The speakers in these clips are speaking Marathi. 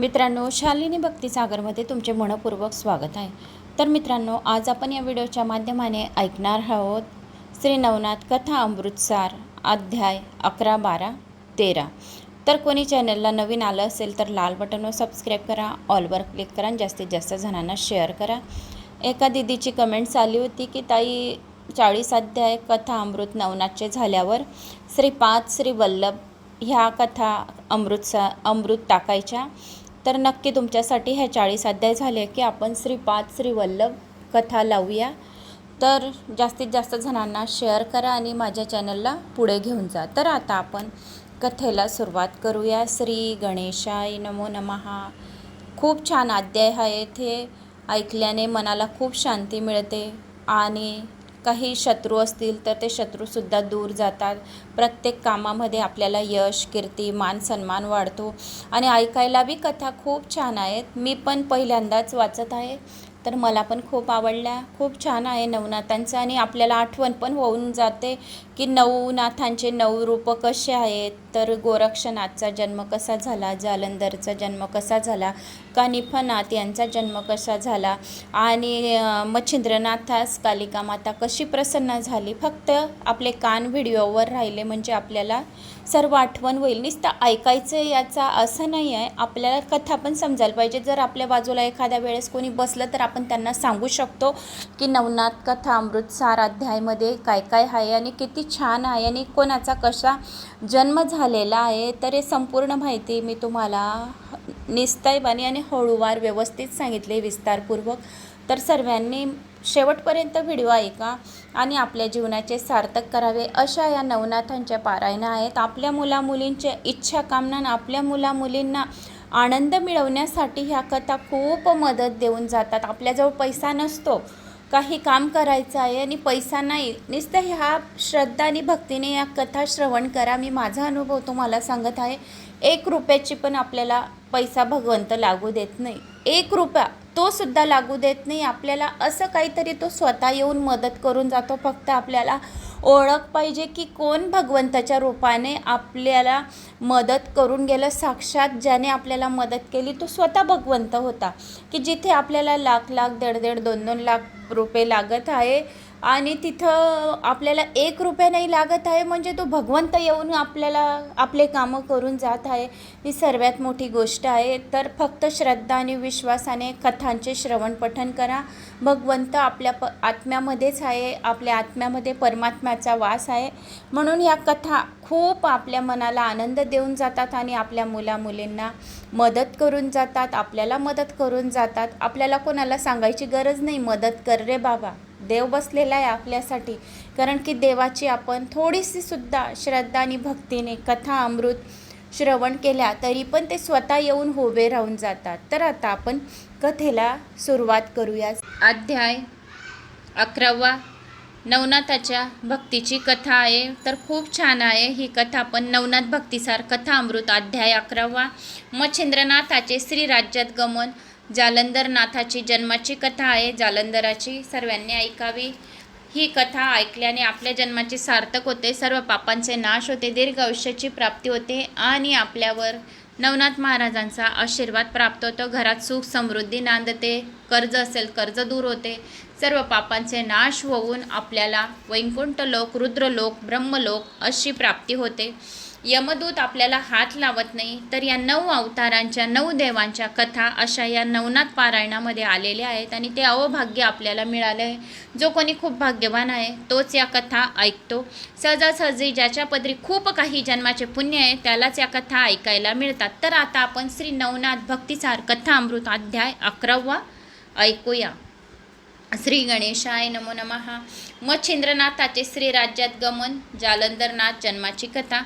मित्रांनो शालिनी भक्तिसागरमध्ये तुमचे मनपूर्वक स्वागत आहे. तर मित्रांनो आज आपण या व्हिडिओच्या माध्यमाने ऐकणार आहोत श्री नवनाथ कथा अमृतसार अध्याय अकरा बारा तेरा. तर कोणी चॅनलला नवीन आलं असेल तर लाल बटनवर सबस्क्राईब करा ऑलवर क्लिक करा आणि जास्तीत जास्त जणांना शेअर करा. एका दिदीची कमेंट्स आली होती की ताई चाळीस अध्याय कथा अमृत नवनाथचे झाल्यावर श्री पाच श्री वल्लभ ह्या कथा अमृतसा अमृत टाकायच्या. तर नक्की तुमच्यासाठी ह्या चाळीस अध्याय झाले की आपण श्रीपाद श्रीवल्लभ कथा लावूया. तर जास्तीत जास्त जणांना शेअर करा आणि माझ्या चॅनलला पुढे घेऊन जा. तर आता आपण कथेला सुरुवात करूया. श्री गणेशाय नमो नमहा. खूप छान अध्याय आहे येथे ऐकल्याने मनाला खूप शांती मिळते आणि काही शत्रू असतील तर ते शत्रूसुद्धा दूर जातात. प्रत्येक कामामध्ये आपल्याला यश कीर्ती मान सन्मान वाढतो. आणि ऐकायला बी कथा खूप छान आहेत. मी पण पहिल्यांदाच वाचत आहे. तर मला पण खूप आवडल्या. खूप छान आहे नवनाथांचं आणि आपल्याला आठवण पण होऊन जाते की नवनाथांचे नऊ रूप कसे आहेत. तर गोरक्षनाथचा जन्म कसा झाला? जालंधरचा जन्म कसा झाला? कानिफनाथ यांचा जन्म कसा झाला आणि मच्छिंद्रनाथास कालिका माता कशी प्रसन्न झाली? फक्त आपले कान व्हिडिओवर राहिले म्हणजे आपल्याला सर्व आठवण होईल. नुसतं ऐकायचं याचा असं नाही आहे. आपल्याला कथा पण समजायला पाहिजे. जर आपल्या बाजूला एखाद्या वेळेस कोणी बसलं तर आपण त्यांना सांगू शकतो की नवनाथ कथा अमृतसार अध्यायमध्ये काय काय आहे आणि किती छान आहे आणि कोणाचा कसा जन्म झालेला आहे. तर हे संपूर्ण माहिती मी तुम्हाला निस्तायबाने आणि हळूवार व्यवस्थित सांगितले विस्तारपूर्वक. तर सर्वांनी शेवटपर्यंत व्हिडिओ ऐका आणि आपल्या जीवनाचे सार्थक करावे अशा या नवनाथांच्या पारायणा आहेत. आपल्या मुलामुलींच्या इच्छा कामना आपल्या मुलामुलींना आनंद मिळवण्यासाठी ह्या कथा खूप मदत देऊन जातात. आपल्याजवळ पैसा नसतो. काही काम करायचं आहे आणि पैसा नाही. नुसतं ह्या श्रद्धा आणि भक्तीने या कथा श्रवण करा. मी माझा अनुभव तुम्हाला सांगत आहे. एक रुपयाची पण आपल्याला पैसा भगवंत लागू देत नाही. एक रुपया तो सुद्धा लागू देत नाही. आपल्याला असं काहीतरी तो स्वतः येऊन मदत करून जातो. फक्त आपल्याला ओळख पाहिजे की कोण भगवंताच्या रूपाने आपल्याला मदत करून गेलं. साक्षात ज्याने आपल्याला मदत केली तो स्वतः भगवंत होता. की जिथे आपल्याला लाख लाख दीड दीड दोन दोन लाख रुपये लागत आहे आणि तिथं आपल्याला एक रुपया नाही लागत आहे म्हणजे तो भगवंत येऊन आपल्याला आपले कामं करून जात आहे. ही सर्वात मोठी गोष्ट आहे. तर फक्त श्रद्धा आणि विश्वासाने कथांचे श्रवण पठण करा. भगवंत आपल्या प आत्म्यामध्येच आहे आपल्या आत्म्यामध्ये परमात्म्याचा वास आहे. म्हणून ह्या कथा खूप आपल्या मनाला आनंद देऊन जातात आणि आपल्या मुलामुलींना मदत करून जातात आपल्याला मदत करून जातात. आपल्याला कोणाला सांगायची गरज नाही मदत कर रे बाबा. देव बसलेला आहे आपल्यासाठी. कारण की देवाची आपण थोडीशी सुद्धा श्रद्धा आणि भक्तीने कथा अमृत श्रवण केल्या तरी पण ते स्वतः येऊन उभे राहून जातात. तर आता आपण कथेला सुरुवात करूया. अध्याय अकरावा. नवनाथाच्या भक्तीची कथा आहे. तर खूप छान आहे. ही कथा पण नवनाथ भक्तिसार कथा अमृत अध्याय अकरावा. मच्छिंद्रनाथाचे श्रीराज्यात गमन. जालंधरनाथाची जन्माची कथा आहे. जालंधराची सर्वांनी ऐकावी. ही कथा ऐकल्याने आपल्या जन्माचे सार्थक होते. सर्व पापांचे नाश होते. दीर्घ आयुष्याची प्राप्ती होते आणि आपल्यावर नवनाथ महाराजांचा आशीर्वाद प्राप्त होतो. घरात सुख समृद्धी नांदते. कर्ज असेल कर्ज दूर होते. सर्व पापांचे नाश होऊन आपल्याला वैकुंठ लोक रुद्रलोक ब्रह्मलोक अशी प्राप्ती होते. यमदूत आपल्याला हात लावत नाही तर या नऊ अवतारांच्या नऊ देवांच्या कथा अशा या नवनाथ पारायणामध्ये आलेल्या आहेत आणि ते अवभाग्य आपल्याला मिळालं आहे. जो कोणी खूप भाग्यवान आहे तोच या कथा ऐकतो. सहजासहजी ज्याच्या पदरी खूप काही जन्माचे पुण्य आहे त्यालाच या कथा ऐकायला मिळतात. तर आता आपण श्री नवनाथ भक्तिसार कथा अमृत अध्याय अकरावा ऐकूया. श्री गणेशाय नमो नमः. मच्छिंद्रनाथाचे श्रीराज्यात गमन जालंधरनाथ जन्माची कथा.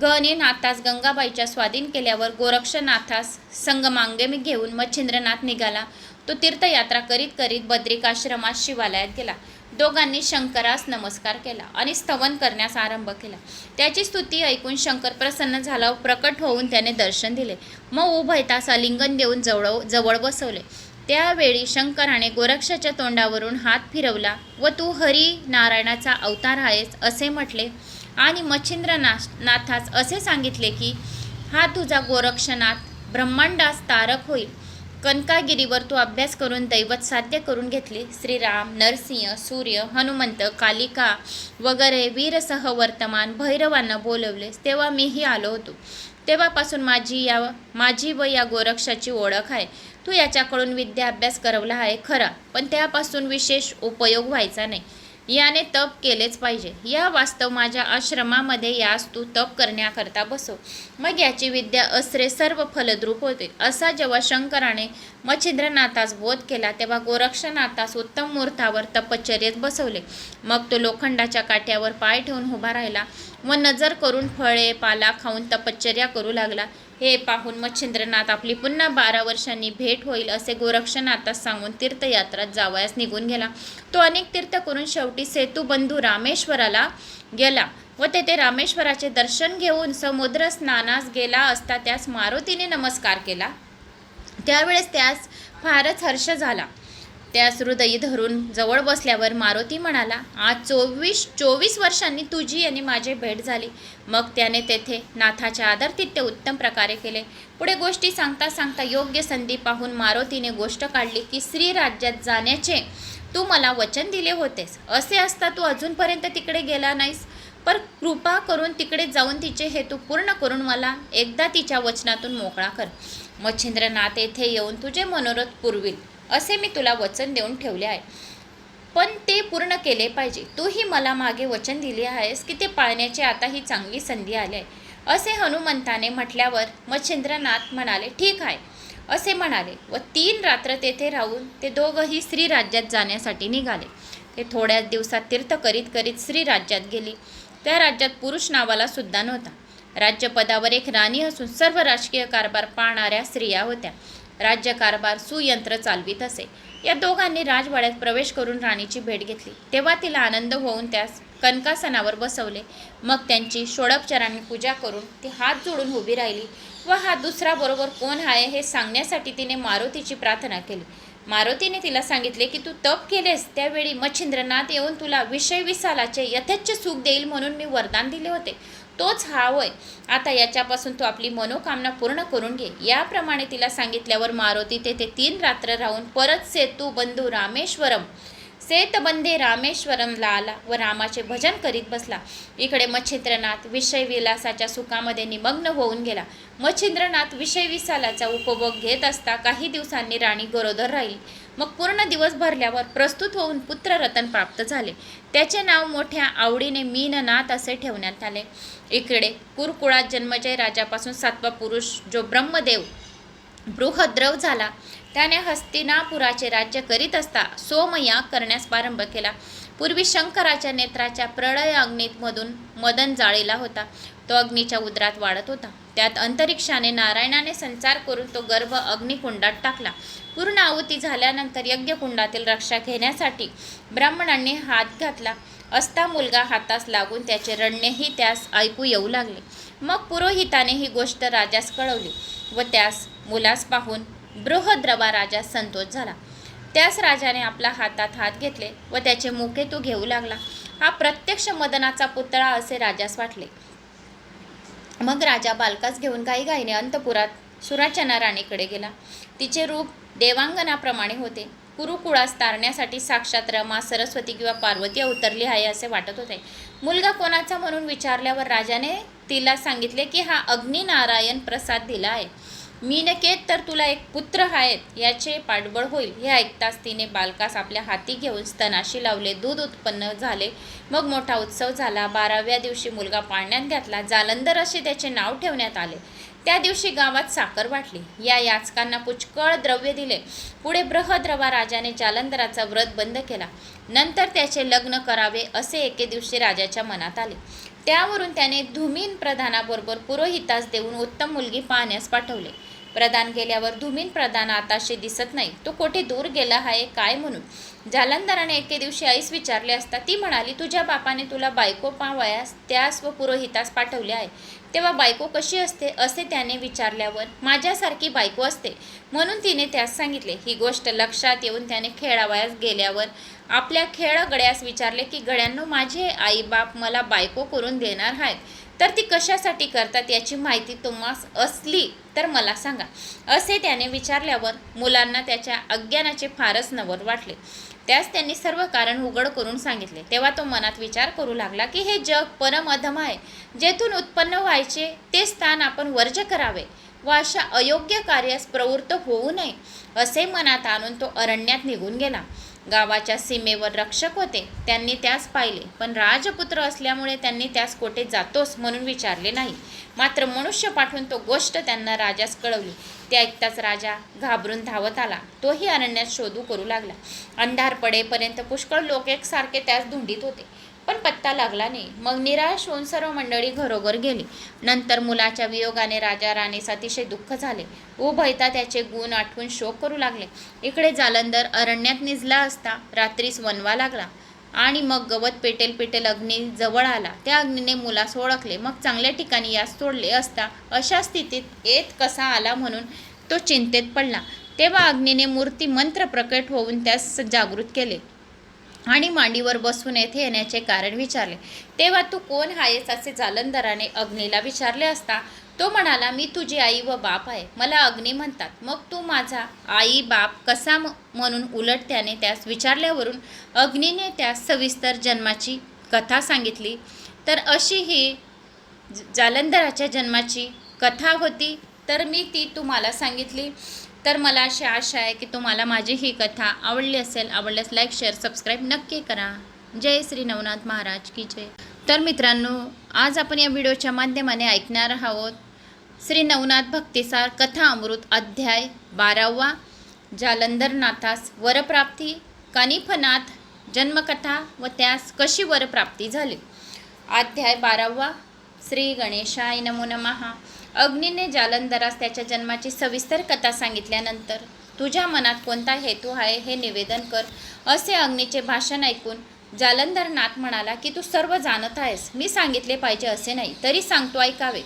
गणे नाथास गंगाबाईच्या स्वाधीन केल्यावर गोरक्षनाथास संगमांगेमी घेऊन मच्छिंद्रनाथ निघाला. तो तीर्थयात्रा करीत करीत बद्रिकाश्रमात शिवालयात गेला. दोघांनी शंकरास नमस्कार केला आणि स्तवन करण्यास आरंभ केला. त्याची स्तुती ऐकून शंकर प्रसन्न झाला व प्रकट होऊन त्याने दर्शन दिले. मग उभयतास आलिंगन देऊन जवळ जवळ बसवले. त्यावेळी शंकराने गोरक्षाच्या तोंडावरून हात फिरवला व तू हरी नारायणाचा अवतार आहेस असे म्हटले. आणि मच्छिंद्रनाथ नाथास असे सांगितले की हा तुझा गोरक्षनाथ ब्रह्मांडास तारक होईल. कनकागिरीवर तू अभ्यास करून दैवत साध्य करून घेतले. श्रीराम नरसिंह सूर्य हनुमंत कालिका वगैरे वीरसह वर्तमान भैरवांना बोलवले तेव्हा मीही आलो होतो. तेव्हापासून माझी या माझी व या गोरक्षाची ओळख आहे. तू याच्याकडून विद्या अभ्यास करवला आहे खरा पण त्यापासून विशेष उपयोग व्हायचा नाही. याने तप केलेच पाहिजे. या वास्तव माझ्या आश्रमामध्ये यास तू तप करण्याकरता बसव. मग याची विद्या असरे सर्व फलद्रूप होते. असा जेव्हा शंकराने मच्छिंद्रनाथास बोध केला तेव्हा गोरक्षनाथास उत्तम मुहूर्तावर तपश्चर्येत बसवले. मग तो लोखंडाच्या काठ्यावर पाय ठेवून उभा राहिला व नजर करून फळे पाला खाऊन तपश्चर्या करू लागला. हे पाहून मच्छिंद्रनाथ आपली पुन्हा बारा वर्षांनी भेट होईल असे गोरक्षनाथास सांगून तीर्थयात्रात जावयास निघून गेला. तो अनेक तीर्थ करून शेवटी सेतुबंधू रामेश्वराला गेला व तेथे रामेश्वराचे दर्शन घेऊन समुद्र स्नानास गेला असता त्यास मारुतीने नमस्कार केला. त्यावेळेस त्यास फारच हर्ष झाला. त्यास हृदयी धरून जवळ बसल्यावर मारुती म्हणाला आज चोवीस चोवीस वर्षांनी तुझी आणि माझी भेट झाली. मग त्याने तेथे नाथाच्या आदरतित्य उत्तम प्रकारे केले. पुढे गोष्टी सांगता सांगता योग्य संधी पाहून मारुतीने गोष्ट काढली की श्री राज्यात जाण्याचे तू मला वचन दिले होतेस. असे असता तू अजूनपर्यंत तिकडे गेला नाहीस. पर कृपा करून तिकडे जाऊन तिचे हेतू पूर्ण करून मला एकदा तिच्या वचनातून मोकळा कर. मच्छिंद्रनाथ येथे येऊन तुझे मनोरथ पुरविल. असे मी तुला वचन देऊन ठेवले आहे. पण ते पूर्ण केले पाहिजे. तूही मला मागे वचन दिले आहेस की ते पाळण्याची आता ही चांगली संधी आली आहे. असे हनुमंताने म्हटल्यावर मच्छिंद्रनाथ म्हणाले ठीक आहे. असे म्हणाले व तीन रात्र तेथे राहून ते दोघंही श्रीराज्यात जाण्यासाठी निघाले. ते थोड्याच दिवसात तीर्थ करीत करीत श्रीराज्यात गेली. त्या राज्यात पुरुष नावाला सुद्धा नव्हता. राज्यपदावर एक राणी असून सर्व राजकीय कारभार पाहणाऱ्या स्त्रिया होत्या. राज्यकारभार सुयंत्र चालवित असे. या दोघांनी राजवाड्यात प्रवेश करून राणीची भेट घेतली. तेव्हा तिला आनंद होऊन त्यास कनकासनावर बसवले. मग त्यांची षोडपचारांनी पूजा करून ती हात जोडून उभी राहिली. व हा दुसरा बरोबर कोण आहे हे सांगण्यासाठी तिने मारुतीची प्रार्थना केली. मारुतीने तिला सांगितले की तू तप केलेस त्यावेळी मच्छिंद्रनाथ येऊन तुला विषय विसालाचे यथेच्छ सुख देईल म्हणून मी वरदान दिले होते. तोच हा होय. आता याच्यापासून तू आपली मनोकामना पूर्ण करून घे. याप्रमाणे तिला सांगितल्यावर मारुती तेथे तीन रात्र राहून परत सेतू बंधू रामेश्वरम सेतबंदे रामेश्वरमला आला व रामाचे भजन करीत बसला. इकडे मच्छिंद्रनाथ विषय विलासाच्या सुखामध्ये निमग्न होऊन गेला. मच्छिंद्रनाथ विषय विसालाचा उपभोग घेत असता काही दिवसांनी राणी गरोदर राहिली. मग पूर्ण दिवस भरल्यावर प्रस्तुत होऊन पुत्ररतन प्राप्त झाले. त्याचे नाव मोठ्या आवडीने मीननाथ असे ठेवण्यात आले. इकडे कुरकुळात जन्मजय राजापासून सातवा पुरुष जो ब्रह्मदेव बृहद्रव झाला. त्याने हस्तिनापुराचे राज्य करीत असता सोमया करण्यास प्रारंभ केला. पूर्वी शंकराच्या नेत्राच्या प्रळय अग्नीतमधून मदन जाळीला होता. तो अग्नीच्या उदरात वाढत होता. त्यात अंतरिक्षाने नारायणाने संचार करून तो गर्भ अग्निकुंडात टाकला. पूर्ण आहुती झाल्यानंतर यज्ञकुंडातील रक्षा घेण्यासाठी ब्राह्मणांनी हात घातला. असता मुलगा हातास लागून त्याचे रडणेही त्यास ऐकू येऊ लागले. मग पुरोहिताने ही गोष्ट राजास कळवली व त्यास मुलास पाहून बृहद्रवा राजा संतोष झाला. त्यास राजाने आपला हातात हात घेतले व त्याचे मुके तो घेऊ लागला. हा प्रत्यक्ष मदनाचा पुतळा असे राजास वाटले. मग राजा बालकास घेऊन घाईघाईने अंतपुरात सुराचना राणीकडे गेला. तिचे रूप देवांगनाप्रमाणे होते. कुरुकुळास तारण्यासाठी साक्षात रमा सरस्वती किंवा पार्वती अवतरली आहे असे वाटत होते. मुलगा कोणाचा म्हणून विचारल्यावर राजाने तिला सांगितले की हा अग्निनारायण प्रसाद दिला आहे. मीनकेत तर तुला एक पुत्र आहेत. याचे पाठबळ होईल. हे ऐकताच तिने बालकास आपल्या हाती घेऊन स्तनाशी लावले. दूध उत्पन्न झाले. मग मोठा उत्सव झाला. बाराव्या दिवशी मुलगा पाळण्यात घातला. जालंधर असे त्याचे नाव ठेवण्यात आले. त्या दिवशी गावात साखर वाटली. या याचकांना पुष्कळ द्रव्य दिले. पुढे बृहद्रवा राजाने जालंधराचा व्रत बंद केला. नंतर त्याचे लग्न करावे असे एके दिवशी राजाच्या मनात आले. त्यावरून त्याने धुमीन प्रधानाबरोबर पुरोहितास देऊन उत्तम मुलगी पाहण्यास पाठवले. प्रधान गेल्यावर धुमीन प्रधान आताशी दिसत नाही. तो कोठे दूर गेला आहे काय म्हणून? जालंधराने एके दिवशी आईस विचारले असता ती म्हणाली तुझ्या बापाने तुला बायको पावयास त्यास व पुरोहितास पाठवले आहे. तेव्हा बायको कशी असते असे त्याने विचारल्यावर माझ्यासारखी बायको असते. म्हणून तिने त्यास सांगितले. ही गोष्ट लक्षात येऊन त्याने खेळावयास गेल्यावर आपल्या खेळ गड्यास विचारले की गड्यांनो माझे आईबाप मला बायको करून देणार आहेत. तर ती कशासाठी करतात याची माहिती तुम्हास असली तर मला सांगा. असे त्याने विचारल्यावर मुलांना त्याच्या अज्ञानाचे फारच नवर वाटले. त्यास त्यांनी सर्व कारण उघड करून सांगितले. तेव्हा तो मनात विचार करू लागला की हे जग परमधम आहे. जेथून उत्पन्न व्हायचे ते स्थान आपण वर्ज करावे व अशा अयोग्य कार्यास प्रवृत्त होऊ नये असे मनात आणून तो अरण्यात निघून गेला. गावाच्या सीमेवर रक्षक होते. त्यांनी त्यास पाहिले. पण राजपुत्र असल्यामुळे त्यांनी त्यास कोठे जातोस म्हणून विचारले नाही. मात्र मनुष्य पाठवून तो गोष्ट त्यांना राजास कळवली. ते ऐकताच राजा घाबरून धावत आला. तोही अरण्यात शोधू करू लागला. अंधार पडेपर्यंत पुष्कळ लोक एकसारखे त्यास धुंडीत होते. पण पत्ता लागला नाही. मग निराश होऊन सर्व मंडळी घरोघर गेली. नंतर मुलाच्या वियोगाने राजा राणीस अतिशय दुःख झाले. उभयता त्याचे गुण आठवून शोक करू लागले. इकडे जालंधर अरण्यात निजला असता रात्रीस वनवा लागला. आणि मग गवत पेटेल पेटेल अग्नी जवळ आला. त्या अग्नीने मुलास ओळखले. मग चांगल्या ठिकाणी यास सोडले असता अशा स्थितीत येत कसा आला म्हणून तो चिंतेत पडला. तेव्हा अग्नीने मूर्ती मंत्र प्रकट होऊन त्यास जागृत केले. आणि मांडीवर बसून येथे येण्याचे कारण विचारले. तेव्हा तू कोण आहेस असे जालंधराने अग्नीला विचारले असता तो म्हणाला मी तुझी आई व बाप आहे. मला अग्नी म्हणतात. मग तू माझा आई बाप कसा म- म्हणून उलट त्याने त्यास विचारल्यावरून अग्नीने त्यास सविस्तर जन्माची कथा सांगितली. तर अशी ही जालंधराच्या जन्माची कथा होती. तर मी ती तुम्हाला सांगितली. तर मला अशी आशा आहे की तुम्हाला माझी ही कथा आवडली असेल आवडल्यास लाईक शेअर सबस्क्राईब नक्की करा. जय श्री नवनाथ महाराज की जय. तर मित्रांनो आज आपण या व्हिडिओच्या माध्यमाने ऐकणार आहोत श्री नवनाथ भक्तिसार कथा अमृत अध्याय बारावा जालंधरनाथास वरप्राप्ती कानिफनाथ जन्मकथा व त्यास कशी वरप्राप्ती झाली? अध्याय बारावा श्री गणेशाय नमो नमः. अग्नीने जालंधरास त्याच्या जन्माची सविस्तर कथा सांगितल्यानंतर तुझ्या मनात कोणता हेतू आहे हे निवेदन कर असे अग्नीचे भाषण ऐकून जालंधरनाथ म्हणाला की तू सर्व जाणत आहेस. मी सांगितले पाहिजे असे नाही तरी सांगतो ऐकावे.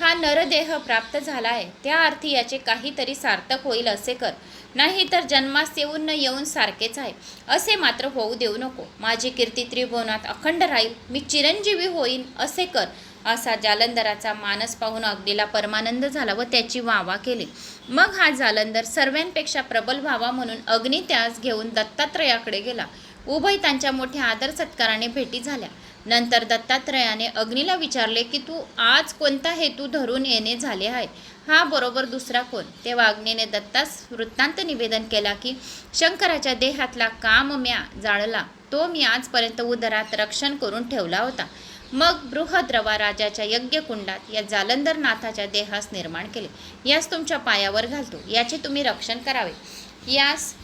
हा नरदेह प्राप्त झाला आहे. त्या अर्थी याचे काहीतरी सार्थक होईल असे कर. नाही तर जन्मास येऊन न येऊन सारखेच आहे. असे मात्र होऊ देऊ नको. माझी कीर्ती त्रिभुवनात अखंड राहील. मी चिरंजीवी होईन असे कर. असा जालंधराचा मानस पाहून अग्नीला परमानंद झाला व त्याची वावा केली. मग हा जालंधर सर्वांपेक्षा प्रबल व्हावा म्हणून अग्नी त्यास घेऊन दत्तात्रयाकडे गेला. उभय त्यांच्या मोठ्या आदर सत्काराने भेटी झाल्या. नंतर दत्तात्रयाने अग्नीला विचारले की तू आज कोणता हेतू धरून येणे झाले आहे? हा बरोबर दुसरा कोण? तेव्हा अग्नीने दत्तास वृत्तांत निवेदन केला की शंकराच्या देहातला काम म्या जाळला. तो मी आजपर्यंत उदरात रक्षण करून ठेवला होता. मग बृहद्रवा राजाच्या यज्ञकुंडात या जालंधर नाथाच्या देहास निर्माण केले. यास तुमच्या पायावर घालतो. याचे तुम्ही रक्षण करावे. यास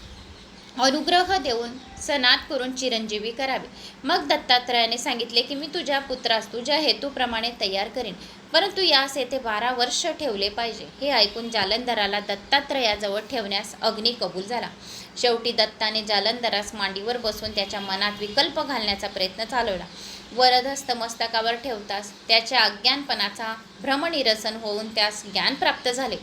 अनुग्रह देऊन सनात करून चिरंजीवी करावे. मग दत्तात्रयाने सांगितले की मी तुझ्या पुत्रास तुझ्या हेतूप्रमाणे तयार करेन. परंतु यास येथे बारा वर्ष ठेवले पाहिजे. हे ऐकून जालंधराला दत्तात्रयाजवळ ठेवण्यास अग्नी कबूल झाला. शेवटी दत्ताने जालंधरास मांडीवर बसून त्याच्या मनात विकल्प घालण्याचा प्रयत्न चालवला. वरदहस्त मस्तकावर ठेवताच त्याच्या अज्ञानपणाचा भ्रमनिरसन होऊन त्यास ज्ञान प्राप्त झाले.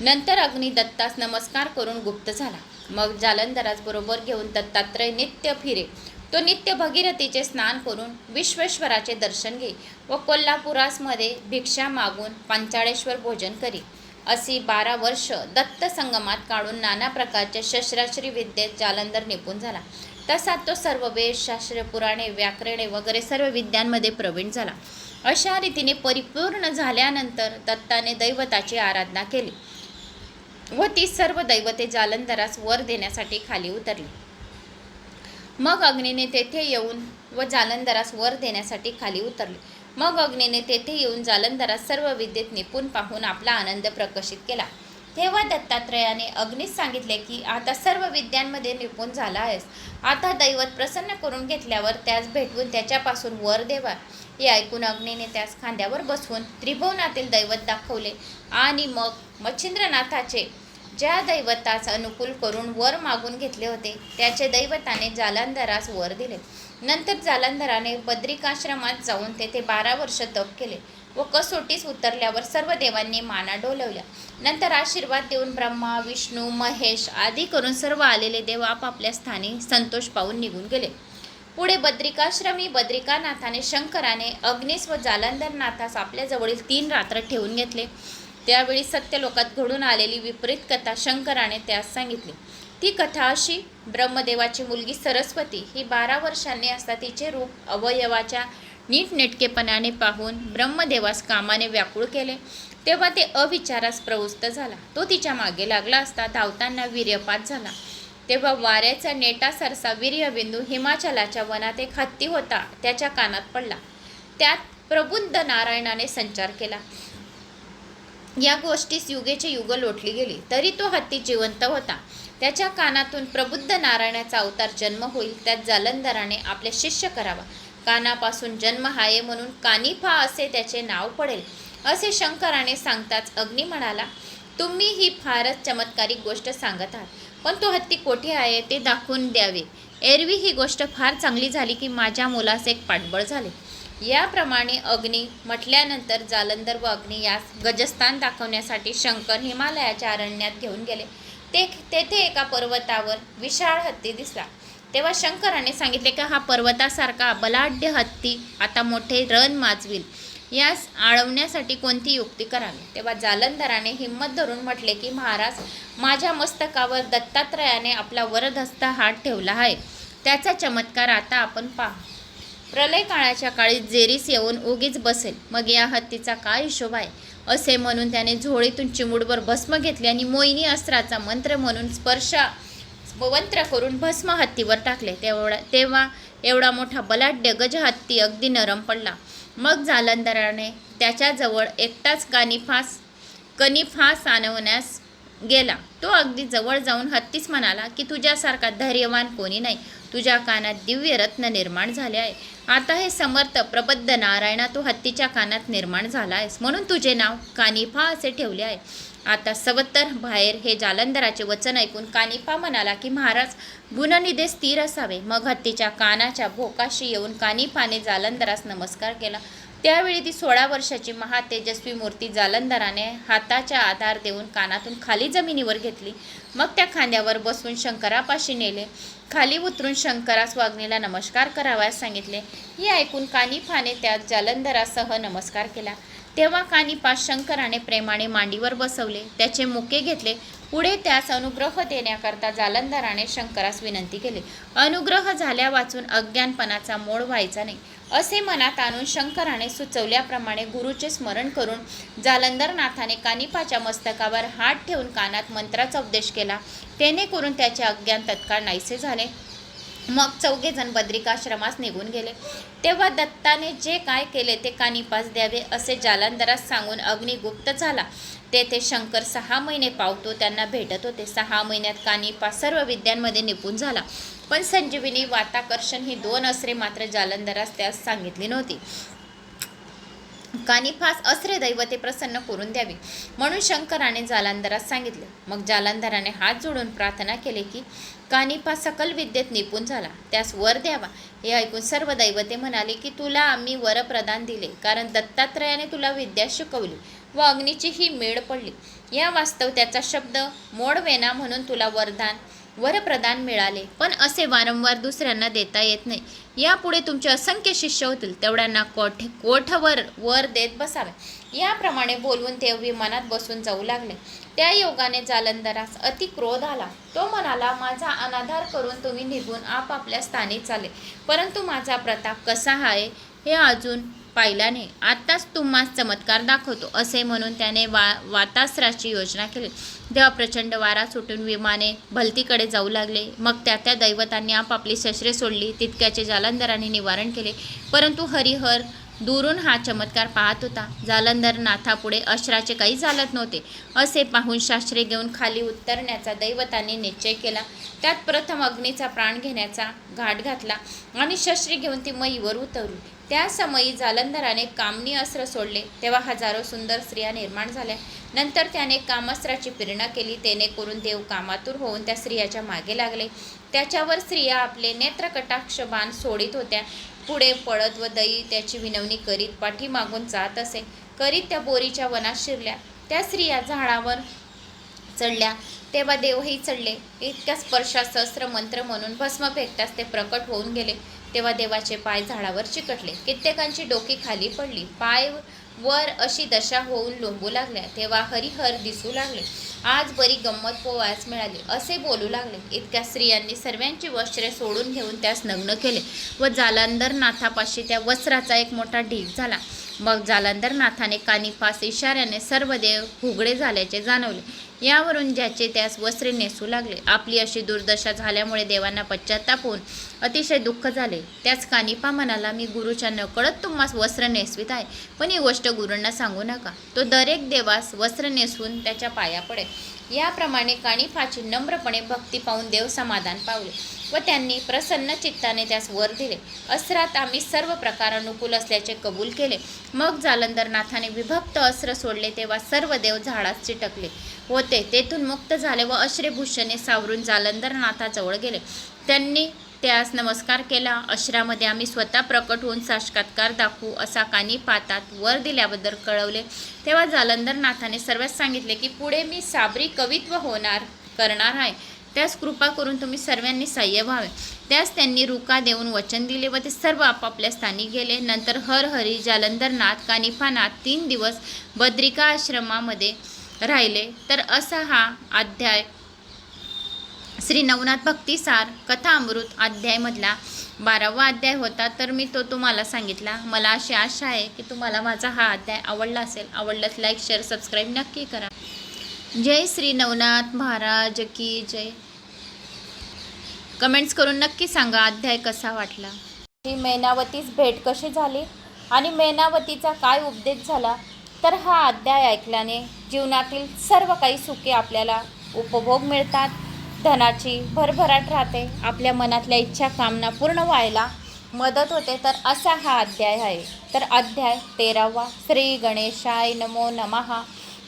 नंतर अग्नी दत्तास नमस्कार करून गुप्त झाला. मग जालंधरास बरोबर घेऊन दत्तात्रय नित्य फिरे. तो नित्य भगीरथीचे स्नान करून विश्वेश्वराचे दर्शन घे व कोल्हापुरासमध्ये भिक्षा मागून पंचाळेश्वर भोजन करी. अशी बारा वर्ष दत्त संगमात काढून नाना प्रकारच्या शस्त्राश्री विद्येत जालंधर निपुण झाला. तसा तो सर्व वेद शास्त्र पुराणे व्याकरणे वगैरे सर्व विद्यांमध्ये प्रवीण झाला. अशा रीतीने परिपूर्ण झाल्यानंतर दत्ताने दैवताची आराधना केली. व ती सर्व दैवते जालंधरास वर देण्यासाठी खाली उतरली. मग अग्नीने तेथे येऊन व जालंधरास वर देण्यासाठी खाली उतरले. मग अग्नीने तेथे येऊन जालंधरास सर्व विद्येत निपुण पाहून आपला आनंद प्रकाशित केला. तेव्हा दत्तात्रयाने अग्नीस सांगितले की आता सर्व विद्यांमध्ये निपुण झाला आहेस. आता दैवत प्रसन्न करून घेतल्यावर त्यास भेटवून त्याच्यापासून वर देवा. हे ऐकून अग्नीने त्यास खांद्यावर बसवून त्रिभुवनातील दैवत दाखवले आणि मग मच्छिंद्रनाथाचे ज्या दैवतास अनुकूल करून वर मागून घेतले होते त्याचे दैवताने जालंधरास वर दिले. नंतर जालंधराने बद्रिकाश्रमात जाऊन तेथे बारा वर्ष तप केले. व कसोटीस उतरल्यावर सर्व देवांनी माना डोलवल्या. नंतर आशीर्वाद देऊन ब्रह्मा विष्णू महेश आदी करून सर्व आलेले देव आपापल्या स्थानी संतोष पाहून निघून गेले. पुढे बद्रिकाश्रमी बद्रिकानाथाने शंकराने अग्निस व जालंधरनाथास आपल्याजवळील तीन रात्र ठेवून घेतले. त्यावेळी सत्यलोकात घडून आलेली विपरीत कथा शंकराने त्यास सांगितली. ती कथा अशी ब्रह्मदेवाची मुलगी सरस्वती ही बारा वर्षांनी असता तिचे रूप अवयवाच्या नीटनेटकेपणाने पाहून ब्रह्मदेवास कामाने व्याकुळ केले. तेव्हा ते अविचारास प्रवृत्त झाला. तो तिच्यामागे लागला असता धावताना वीर्यपात झाला. तेव्हा वाऱ्याचा नेटा सरसा वीर्यबिंदू हिमाचलाच्या वनात एक हत्ती होता त्याच्या कानात पडला. त्यात प्रबुद्ध नारायणाने संचार केला. या गोष्टीस युगेचे युग लोटली गेली तरी तो हत्ती जिवंत होता. त्याच्या कानातून प्रबुद्ध नारायणाचा अवतार जन्म होईल त्यात जालंधराने आपले शिष्य करावा. कानापासून जन्म हाये म्हणून कानिफा असे त्याचे नाव पडेल. असे शंकराने सांगताच अग्नी म्हणाला तुम्ही ही फारच चमत्कारिक गोष्ट सांगत आहात. पण तो हत्ती कोठे आहे ते दाखवून द्यावे. एरवी ही गोष्ट फार चांगली झाली की माझ्या मुलास एक पाठबळ झाले. याप्रमाणे अग्नी म्हटल्यानंतर जालंधर व अग्नी यास गजस्थान दाखवण्यासाठी शंकर हिमालयाच्या अरण्यात घेऊन गेले. ते तेथे एका पर्वतावर विशाळ हत्ती दिसला. तेव्हा शंकराने सांगितले की हा पर्वतासारखा बलाढ्य हत्ती आता मोठे रण माजविल. यास आळवण्यासाठी कोणती युक्ती करावी? तेव्हा जालंधराने हिंमत धरून म्हटले की महाराज माझ्या मस्तकावर दत्तात्रयाने आपला वरदहस्त हात ठेवला आहे. त्याचा चमत्कार आता आपण पाहू. प्रलय काळाच्या काळी जेरीस येऊन उगीच बसेल. मग या हत्तीचा काय हिशोब आहे? असे म्हणून त्याने झोळीतून चिमुडभर भस्म घेतले आणि मोहिनी अस्त्राचा मंत्र म्हणून स्पर्श बवंत्र करून भस्म हत्तीवर टाकले. तेवढा तेव्हा एवढा मोठा बलाढ्य गज हत्ती अगदी नरम पडला. मग जालंधराने त्याच्याजवळ एकटाच कानिफास कनिफास आणवण्यास गेला. तो अगदी जवळ जाऊन हत्तीस म्हणाला की तुझ्यासारखा धैर्यवान कोणी नाही. तुझ्या कानात दिव्य रत्न निर्माण झाले आहे. आता हे समर्थ प्रबद्ध नारायणा तू हत्तीच्या कानात निर्माण झाला आहेस. म्हणून तुझे नाव कानिफा असे ठेवले आहे. आता सवत्तर बाहेर हे जालंधराचे वचन ऐकून कानिफा म्हणाला की महाराज गुणनिधे स्थिर असावे. मग हत्तीच्या कानाच्या भोकाशी येऊन कानिफाने जालंधरास नमस्कार केला. त्यावेळी ती सोळा वर्षाची महातेजस्वी मूर्ती जालंधराने हाताचा आधार देऊन कानातून खाली जमिनीवर घेतली. मग त्या खांद्यावर बसून शंकरापाशी नेले. खाली उतरून शंकरास वागणीला नमस्कार करावयास सांगितले. हे ऐकून कानिफाने त्यात जालंधरासह नमस्कार केला. तेव्हा कानिपास शंकराने प्रेमाने मांडीवर बसवले. त्याचे मुके घेतले. पुढे त्यास अनुग्रह देण्याकरता जालंधराने शंकरास विनंती केली. अनुग्रह झाल्या वाचून अज्ञानपणाचा मोड व्हायचा नाही. असे मनात आणून शंकराने सुचवल्याप्रमाणे गुरुचे स्मरण करून जालंधरनाथाने कानिपाच्या मस्तकावर हात ठेवून कानात मंत्राचा उपदेश केला. तेने करून त्याचे अज्ञान तत्काळ नाहीसे झाले. मग चौघेजण बद्रिकाश्रमास निघून गेले. तेव्हा दत्ताने जे काय केले ते कानिपास द्यावे असे जालंधरास सांगून अग्निगुप्त झाला. तेथे शंकर सहा महिने पावतो त्यांना भेटत होते. सहा महिन्यात कानिपास सर्व विद्यांमध्ये निपुण झाला. पण संजीवनी वाताकर्षण ही दोन अस्त्रे मात्र जालंधरास त्यास सांगितली नव्हती. कानिफास अस्त्रे दैवते प्रसन्न करून द्यावी. म्हणून शंकराने जालंधरास सांगितले. मग जालंधराने हात जोडून प्रार्थना केली की कानिपा सकल विद्येत निपुण झाला. त्यास वर द्यावा. हे ऐकून सर्व दैवते म्हणाले की तुला आम्ही वर प्रदान दिले कारण दत्तात्रयाने तुला विद्या शिकवली व अग्नीची ही मेळ पडली. या वास्तव त्याचा शब्द मोडवेना म्हणून तुला वरदान वरप्रदान मिळाले पण असे वारंवार दुसऱ्यांना देता येत नाही. यापुढे तुमचे असंख्य शिष्य होतील तेवढ्यांना कोठ कोठवर वर देत बसावे? याप्रमाणे बोलवून ते विमानात बसून जाऊ लागले. त्या योगाने जालंधरास अति क्रोध आला. तो म्हणाला माझा अनाधार करून तुम्ही निघून आपापल्या स्थानी चाले. परंतु माझा प्रताप कसा आहे हे अजून पाहिल्याने आत्ताच तुम्हास चमत्कार दाखवतो असे म्हणून त्याने वा वातास्त्राची योजना केली. तेव्हा प्रचंड वारा सुटून विमाने भलतीकडे जाऊ लागले. मग त्या त्या दैवतांनी आपापली शस्त्रे सोडली. तितक्याचे जालंधराने निवारण केले. परंतु हरिहर दुरून हा चमत्कार पाहत होता. जालंधर नाथापुढे अश्राचे काही चालत नव्हते. असे पाहून शास्त्रे घेऊन खाली उतरण्याचा दैवतांनी निश्चय केला. त्यात प्रथम अग्नीचा प्राण घेण्याचा घाट घातला आणि शस्त्रे घेऊन ती मईवर उतरली. त्या समयी जालंधराने कामनी अस्त्र सोडले. तेव्हा हजारो सुंदर स्त्रिया निर्माण झाल्या. नंतर त्याने कामस्त्राची प्रेरणा केली. तेने करून देव कामातूर होऊन त्या स्त्रियाच्या मागे लागले. त्याच्यावर स्त्रिया आपले नेत्रकटाक्ष बाण सोडित होत्या. पुढे पळत व दई त्याची विनवणी करीत पाठीमागून जात असे. करीत त्या बोरीच्या वनात शिरल्या. त्या स्त्रिया झाडावर चढल्या. तेव्हा देवही चढले. इतक्या स्पर्शात सहस्र मंत्र म्हणून भस्म फेकताच ते प्रकट होऊन गेले. तेव्हा देवाचे पाय झाडावर चिकटले. कित्येकांची डोकी खाली पडली. पाय वर अशी दशा होऊन लोंबू लागल्या. तेव्हा हरिहर दिसू लागले. आज बरी गंमत पोवास मिळाली. असे बोलू लागले. इतक्या स्त्रियांनी सर्वांची वस्त्रे सोडून घेऊन त्यास नग्न केले व जालंधर नाथापाशी त्या वस्त्राचा एक मोठा ढीग झाला. मग जालंधर नाथाने कानिपास इशाऱ्याने सर्व देव फुगडे झाल्याचे जाणवले. यावरून ज्याचे त्यास वस्त्रे नेसू लागले. आपली अशी दुर्दशा झाल्यामुळे देवांना पश्चाताप होऊन अतिशय दुःख झाले. त्याच कानिपा म्हणाला मी गुरुच्या नकळत तुम्हास वस्त्र नेसवित आहे. पण ही गोष्ट गुरूंना सांगू नका. तो दरेक देवास वस्त्र नेसवून त्याच्या पाया पडे याप्रमाणे कानिफाची नम्रपणे भक्ती पाहून देव समाधान पावले व त्यांनी प्रसन्न चित्ताने त्यास वर दिले. अस्त्रात आम्ही सर्व प्रकार अनुकूल असल्याचे कबूल केले. मग जालंधरनाथाने विभक्त अस्त्र सोडले तेव्हा सर्व देव झाडास चिटकले. होते. तेथून मुक्त झाले व अश्रेभूषणे सावरून जालंधरनाथाजवळ गेले. त्यांनी त्यास नमस्कार केला. अश्रामध्ये आम्ही स्वतः प्रकट होऊन साक्षात्कार दाखवू असा कानी पातात वर दिल्याबद्दल कळवले. तेव्हा जालंधरनाथाने सर्वच सांगितले की पुढे मी साबरी कवित्व होणार करणार आहे. त्यास कृपा करून तुम्ही सर्वांनी सहाय्य व्हावे. त्यास त्यांनी रुका देऊन वचन दिले व ते सर्व आपापल्या स्थानी गेले. नंतर हर हरी जालंधरनाथ कानिफानाथ तीन दिवस बद्रिका आश्रमामध्ये राहिले. तर असा हा अध्याय. श्री नवनाथ भक्तिसार कथा अमृत अध्यायमधला बारावा अध्याय होता. तर मी तो तुम्हाला सांगितला. मला अशी आशा आहे की तुम्हाला माझा हा अध्याय आवडला असेल. आवडल्यास लाईक शेअर सबस्क्राईब नक्की करा. जय श्री नवनाथ महाराज की जय. कमेंट्स करून नक्की सांगा अध्याय कसा वाटला. ही मेनावतीस भेट कशी झाली? आणि मेनावतीचा काय उपदेश झाला? तर हा अध्याय ऐकल्याने जीवनातील सर्व काही सुखे आपल्याला उपभोग मिळतात. धनाची भरभराट राहते. आपल्या मनातल्या इच्छा कामना पूर्ण व्हायला मदत होते. तर असा हा अध्याय आहे. तर अध्याय तेरावा. श्री गणेशाय नमो नमहा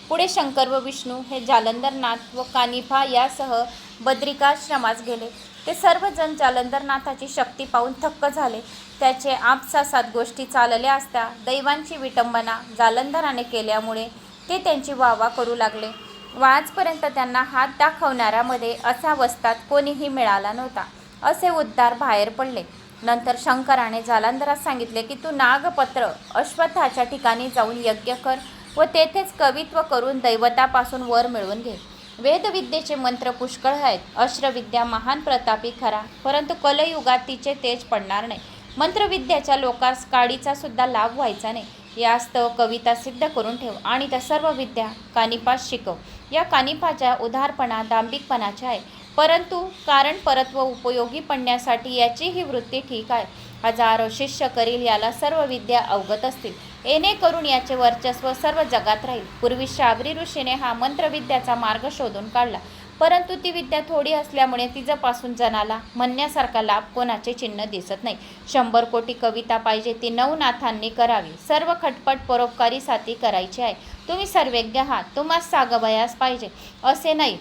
पुढे शंकर व विष्णू हे जालंधरनाथ व कानिफा यासह बद्रिकाश्रमास गेले. ते सर्वजण जालंधरनाथाची शक्ती पाहून थक्क झाले. त्याचे आपसासात गोष्टी चालल्या असता दैवांची विटंबना जालंधराने केल्यामुळे ते त्यांची वावा करू लागले. व आजपर्यंत त्यांना हात दाखवणाऱ्यामध्ये असा वस्तात कोणीही मिळाला नव्हता. असे उद्गार बाहेर पडले. नंतर शंकराने जालंधरास सांगितले की तू नागपत्र अश्वत्थाच्या ठिकाणी जाऊन यज्ञ कर व तेथेच कवित्व करून दैवतापासून वर मिळवून घे. वेदविद्येचे मंत्र पुष्कळ आहेत. अश्रविद्या महान प्रतापी खरा परंतु कलयुगात तिचे तेज पडणार नाही. मंत्रविद्याच्या लोकास काडीचा सुद्धा लाभ व्हायचा नाही. यास्तव कविता सिद्ध करून ठेव आणि त्या सर्व विद्या कानिपास शिकव. या कानिपाच्या उदारपणा दांभिकपणाच्या आहे. परंतु कारण परत्व उपयोगी पडण्यासाठी याची ही वृत्ती ठीक आहे. हजारो शिष्य करील याला सर्व विद्या अवगत असतील. येणे करून याचे वर्चस्व सर्व जगात राहील. पूर्वी शाबरी ऋषीने हा मंत्रविद्याचा मार्ग शोधून काढला. परंतु ती विद्या थोडी असल्यामुळे तिच्यापासून जनाला म्हणण्यासारखा लाभ कोणाचे चिन्ह दिसत नाही. शंभर कोटी कविता पाहिजे ती नवनाथांनी करावी. सर्व खटपट परोपकारी साथी करायची आहे. तुम्ही सर्वज्ञ आहात. तुम्हास सागवयास पाहिजे. असे नाही.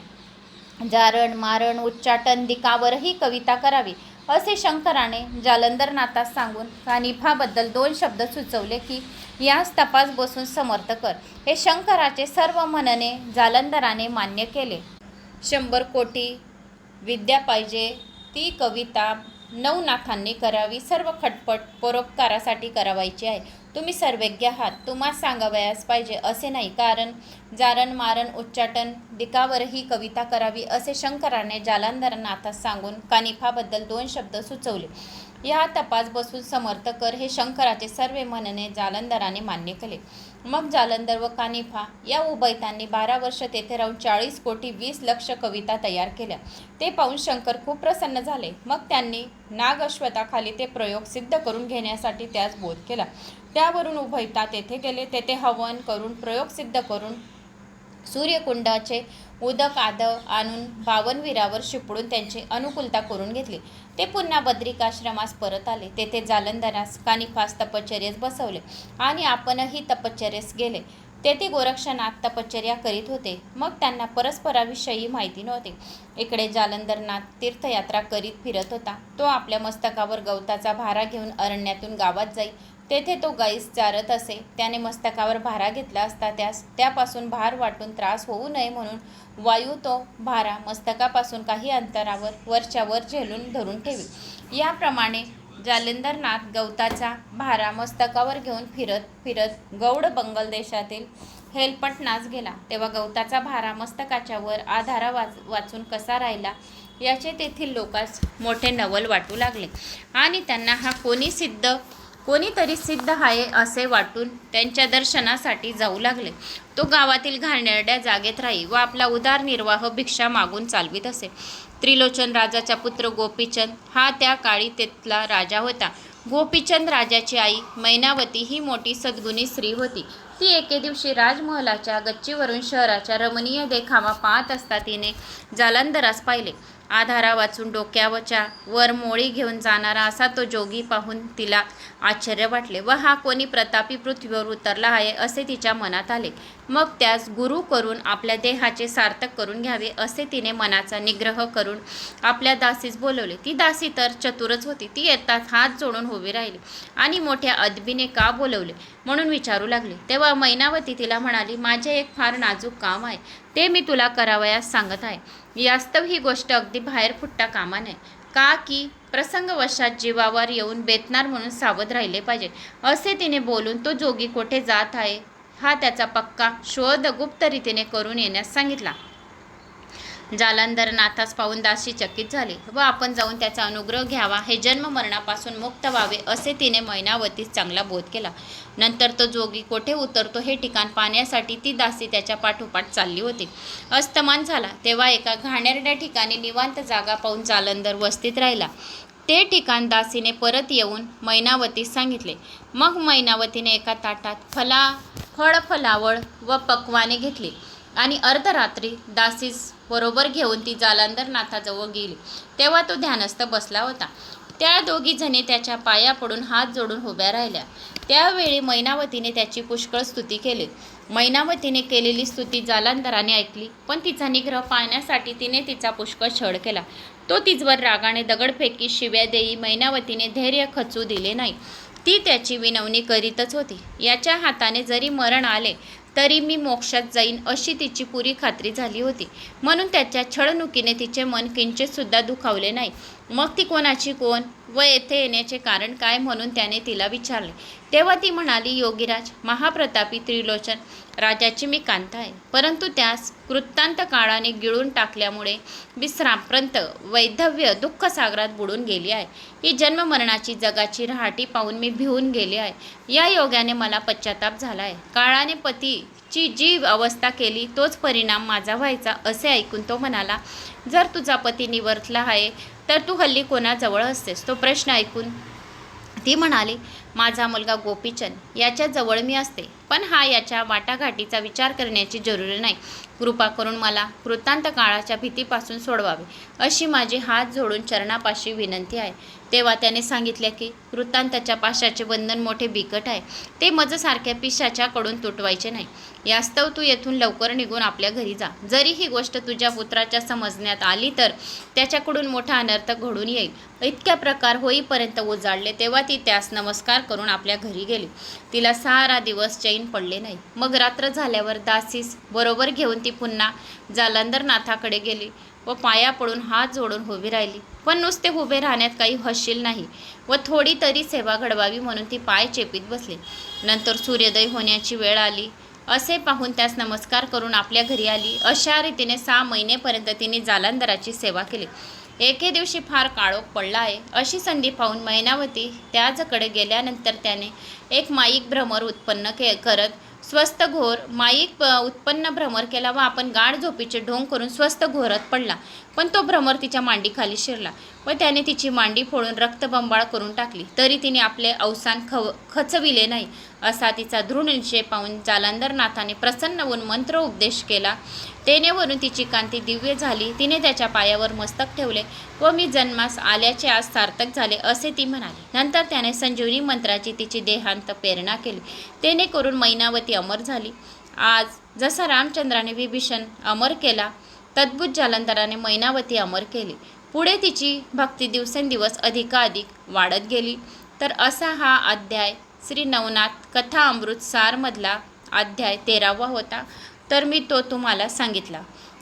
जारण मारण उच्चाटन दिकावरही कविता करावी. असे शंकराने जालंधरनाथास सांगून कानिफाबद्दल दोन शब्द सुचवले की यास तपास बसून समर्थ कर. हे शंकराचे सर्व मनने जालंधराने मान्य केले. शंभर कोटी विद्या पाहिजे ती कविता नवनाथांनी करावी. सर्व खटपट परोपकारासाठी करावायची आहे. तुम्ही सर्वज्ञ आहात. तुम्हास सांगावयास पाहिजे असे नाही. कारण जारण मारण उच्चाटन दिकावरही कविता करावी असे शंकराने जालंधरनाथास सांगून कानिफाबद्दल दोन शब्द सुचवले. या तपास बसून समर्थ कर हे शंकराचे सर्व म्हणणे जालंधराने मान्य केले. मग जालंधर व कानिफा या उभयतांनी बारा वर्ष तेथे राहून चाळीस कोटी वीस लक्ष कविता तयार केल्या. ते पाहून शंकर खूप प्रसन्न झाले. मग त्यांनी नाग अश्वताखाली ते प्रयोग सिद्ध करून घेण्यासाठी त्यास बोध केला. त्यावरून उभयता तेथे गेले. तेथे हवन करून प्रयोग सिद्ध करून सूर्यकुंडाचे उदक आद आणून बावनवीरावर शिपडून त्यांची अनुकूलता करून घेतली. ते पुन्हा बद्रिकाश्रमास परत आले. तेथे जालंधरास कानिफास तपश्चर्येस बसवले आणि आपणही तपश्चर्येस गेले. तेथे गोरक्षनाथ तपश्चर्या करीत होते. मग त्यांना परस्पराविषयी माहिती नव्हती. इकडे जालंधरनाथ तीर्थयात्रा करीत फिरत होता. तो आपल्या मस्तकावर गवताचा भारा घेऊन अरण्यातून गावात जाई. तेथे तो गाईस चारत असे. त्याने मस्तकावर भारा घेतला असता त्यास त्यापासून भार वाटून त्रास होऊ नये म्हणून वायू तो भारा मस्तकापासून काही अंतरावर वरच्या वर झेलून धरून ठेवी. याप्रमाणे जालिंदरनाथ गवताचा भारा मस्तकावर घेऊन फिरत फिरत गौड बंगल देशातील हेलपटनास गेला. तेव्हा गवताचा भारा मस्तकाच्या वर आधारा वाच वाचून कसा राहिला याचे तेथील लोकांस मोठे नवल वाटू लागले. आणि त्यांना हा कोणी सिद्ध कोणीतरी सिद्ध आहे असे वाटून त्यांच्या दर्शनासाठी जाऊ लागले. तो गावातील घाणेरड्या जागेत राही व आपला उदारनिर्वाह भिक्षा मागून चालवित असे. त्रिलोचन राजाचा पुत्र गोपीचंद हा त्या काळी तेथला राजा होता. गोपीचंद राजाची आई मैनावती ही मोठी सद्गुणी स्त्री होती. ती एके दिवशी राजमहलाच्या गच्चीवरून शहराच्या रमणीय देखावा पाहत असता तिने जालंधरास पाहिले. आधारा वाचून डोक्यावरच्या वर मोळी घेऊन जाणारा असा तो जोगी पाहून तिला आश्चर्य वाटले. व हा कोणी प्रतापी पृथ्वीवर उतरला आहे असे तिच्या मनात आले. मग त्यास गुरु करून आपल्या देहाचे सार्थक करून घ्यावे असे तिने मनाचा निग्रह करून आपल्या दासीस बोलवले. ती दासी तर चतुरच होती. ती येताच हात जोडून उभी राहिली आणि मोठ्या अदबीने का बोलवले म्हणून विचारू लागले. तेव्हा मैनावती तिला म्हणाली माझे एक फार नाजूक काम आहे. ते मी तुला करावयास सांगत आहे. यास्तव ही गोष्ट अगदी बाहेर फुटता कामा नये. का की प्रसंगवशात जीवावर येऊन बेतणार म्हणून सावध राहिले पाहिजे. असे तिने बोलून तो जोगी कोठे जात आहे? हा त्याचा पक्का शोध गुप्त रीतीने करून येण्यास सांगितला. जालंधर नाथास पाहून दासी चकित झाली व आपण जाऊन त्याचा अनुग्रह घ्यावा हे जन्म मरणापासून मुक्त व्हावे असे तिने मैनावतीस चांगला बोध केला. नंतर तो जोगी कोठे उतरतो हे ठिकाण पाहण्यासाठी ती दासी त्याच्या पाठोपाठ चालली होती. अस्तमान झाला तेव्हा एका घाणेरड्या ठिकाणी निवांत जागा पाहून जालंधर वस्तीत राहिला. ते ठिकाण दासीने परत येऊन मैनावतीस सांगितले. मग मैनावतीने एका ताटात फला फळ फलावळ व पक्वाने घेतली आणि अर्धरात्री दासीस बरोबर घेऊन ती जालंधर नाथाजवळ गेली. तेव्हा तो ध्यानस्थ बसला होता. त्या दोघी जणी त्याच्या पाया पडून हात जोडून उभ्या राहिल्या. त्यावेळी मैनावतीने त्याची पुष्कळ स्तुती केली. मैनावतीने केलेली स्तुती जालंधराने ऐकली पण तिचा निग्रह पाहण्यासाठी तिने तिचा पुष्कळ छळ केला. तो तिजवर रागाने दगडफेकी शिव्या देई मैनावतीने धैर्य खचू दिले नाही. ती त्याची विनवणी करीतच होती. याच्या हाताने जरी मरण आले तरी मी मोक्षात जाईन अशी तिची पुरी खात्री झाली होती. म्हणून त्याच्या छळणुकीने तिचे मन किंचितसुद्धा दुखावले नाही. मग ती कोणाची कोण? व येथे येण्याचे कारण काय म्हणून त्याने तिला विचारले. तेव्हा ती म्हणाली योगीराज महाप्रतापी त्रिलोचन राजाची मी कांता आहे. परंतु त्यास कृत्तांत काळाने गिळून टाकल्यामुळे विश्रामपर्यंत वैधव्य दुःखसागरात बुडून गेली आहे. ही जन्ममरणाची जगाची रहाटी पाहून मी भिवून गेले आहे. या योगाने मला पश्चाताप झाला आहे. काळाने पतीची जी अवस्था केली तोच परिणाम माझा व्हायचा असे ऐकून तो म्हणाला जर तुझा पती निवर्तला आहे तर तू हल्ली कोणाजवळ असतेस? तो प्रश्न ऐकून ती म्हणाली माझा मुलगा गोपीचंद याच्याजवळ मी असते पण हा याच्या वाटाघाटीचा विचार करण्याची जरुरी नाही. कृपा करून मला कृतांत काळाच्या भीतीपासून सोडवावे अशी माझी हात जोडून चरणापाशी विनंती आहे. तेव्हा त्याने सांगितले की वृत्तांताच्या पाशाचे बंधन मोठे बिकट आहे. ते मजसारख्या पिशाच्याकडून तुटवायचे नाही. यास्तव तू येथून लवकर निघून आपल्या घरी जा. जरी ही गोष्ट तुझ्या पुत्राच्या समजण्यात आली तर त्याच्याकडून मोठा अनर्थ घडून येईल. इतक्या प्रकार होईपर्यंत उजाडले तेव्हा ती त्यास नमस्कार करून आपल्या घरी गेली. तिला सारा दिवस चैन पडले नाही. मग रात्र झाल्यावर दासीस बरोबर घेऊन ती पुन्हा जालंधरनाथाकडे गेली व पाया पडून हात जोडून उभी राहिली. पण नुसते उभे राहण्यात काही हशील नाही व थोडी तरी सेवा घडवावी म्हणून ती पाय चेपीत बसली. नंतर सूर्योदय होण्याची वेळ आली. असे पाहून त्यास नमस्कार करून आपल्या घरी आली. अशा रीतीने सहा महिनेपर्यंत तिने जालंधराची सेवा केली. एके दिवशी फार काळोख पडला आहे. अशी संधी पाहून मैनावती त्याचकडे गेल्यानंतर त्याने एक माईक भ्रमर उत्पन्न के करत स्वस्त घोर माईक उत्पन्न भ्रमर केला व आपण गाढ झोपीचे ढोंग करून स्वस्त घोरत पडला. पण तो भ्रमर तिच्या मांडीखाली शिरला. व त्याने तिची मांडी फोडून रक्तबंबाळ करून टाकली. तरी तिने आपले अवसान खव खचविले नाही असा तिचा दृढ निश्चय पाहून जालंधरनाथाने प्रसन्न होऊन मंत्र उपदेश केला. तेनेवरून तिची कांती दिव्य झाली. तिने त्याच्या पायावर मस्तक ठेवले व मी जन्मास आल्याचे आज सार्थक झाले असे ती म्हणाली. नंतर त्याने संजीवनी मंत्राची तिची देहांत प्रेरणा केली. तेने करून मैनावती अमर झाली. आज जसा रामचंद्राने विभीषण अमर केला तद्भुत जालंधराने मैनावती अमर केली. पुढे तिची भक्ती दिवसेंदिवस अधिकाधिक वाढत गेली. तर असा हा अध्याय श्री नवनाथ कथा अमृत सारमधला अध्याय तेरावा होता. तर मी तो तुम्हाला सांगितला.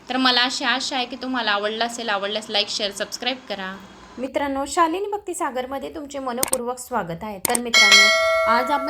तर मला अशी आशा आहे की तुम्हाला आवडला असेल आवडल्यास लाईक शेअर सबस्क्राईब करा. मित्रांनो शालिनी भक्ती सागरमध्ये तुमचे मनपूर्वक स्वागत आहे. तर मित्रांनो आज आपण